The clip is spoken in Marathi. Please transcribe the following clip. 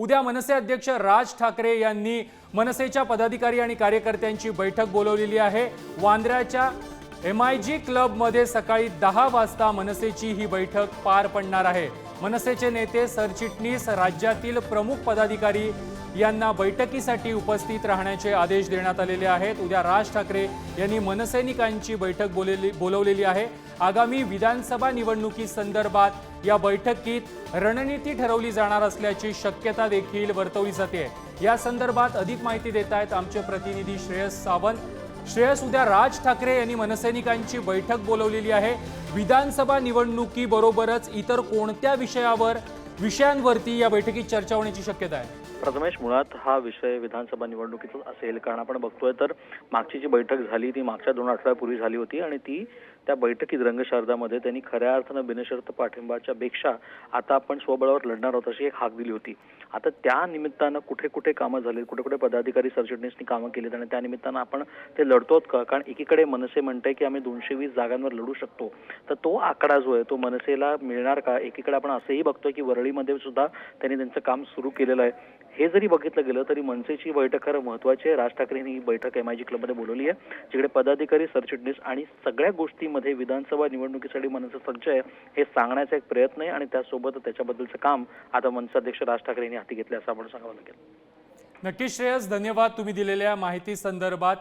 उद्या मनसे अध्यक्ष राज ठाकरे यांनी मनसेच्या पदाधिकारी आणि कार्यकर्त्यांची बैठक बोलवलेली आहे. वांद्र्याच्या एम आय जी क्लबमध्ये सकाळी दहा वाजता मनसेची ही बैठक पार पडणार आहे. मनसेचे नेते सरचिटणीस राज्यातील प्रमुख पदाधिकारी यांना बैठकीसाठी उपस्थित राहण्याचे आदेश देण्यात आलेले आहेत. उद्या राज ठाकरे यांनी मनसैनिकांची बैठक बोलेली बोलवलेली आहे. आगामी विधानसभा निवडणुकी संदर्भात या बैठकीत रणनीती ठरवली जाणार असल्याची शक्यता देखील वर्तवली जाते. या संदर्भात अधिक माहिती देत आहेत आमचे प्रतिनिधी श्रेयस सावंत. श्रेयस उद्या राज ठाकरे यांनी मनसैनिकांची बैठक बोलवलेली आहे. विधानसभा निवडणुकीबरोबरच इतर कोणत्या विषयावर विषयांवरती या बैठकीत चर्चा होण्याची शक्यता आहे. प्रथमेश मुळात हा विषय विधानसभा निवडणुकीतच असेल कारण आपण बघतोय तर मागची जी बैठक झाली ती मागच्या दोन आठवड्यापूर्वी झाली होती आणि ती त्या बैठकीत रंगशारदामध्ये त्यांनी खऱ्या अर्थानं बिनशर्त पाठिंबाच्या पेक्षा आता आपण स्वबळावर लढणार आहोत अशी एक हाक दिली होती. आता त्या निमित्तानं कुठे कुठे कामं झाली कुठे कुठे पदाधिकारी सरचिटणीसनी कामं केलीत आणि त्या निमित्तानं आपण ते लढतोत का? कारण एकीकडे मनसे म्हणते की आम्ही दोनशे वीस जागांवर लढू शकतो. तर तो आकडा जो आहे तो मनसेला मिळणार का? एकीकडे आपण असंही बघतोय की वरळी वरळीमध्ये सुद्धा त्यांनी त्यांचं काम सुरू केलेलं आहे. हे जरी बघितलं गेलं तरी मनसेची बैठक खरं महत्वाची आहे. राज ठाकरेंनी ही बैठक एम आय जी क्लबमध्ये बोलवली आहे. जिकडे पदाधिकारी सरचिटणीस आणि सगळ्या गोष्टीमध्ये विधानसभा निवडणुकीसाठी मनसे सज्ज आहे हे सांगण्याचा एक प्रयत्न आहे आणि त्यासोबत त्याच्याबद्दलचं काम आता मनसे अध्यक्ष राज ठाकरे यांनी हाती घेतलं असं आपण सांगावं लागेल. नक्कीच श्रेयस धन्यवाद तुम्ही दिलेल्या माहिती संदर्भात.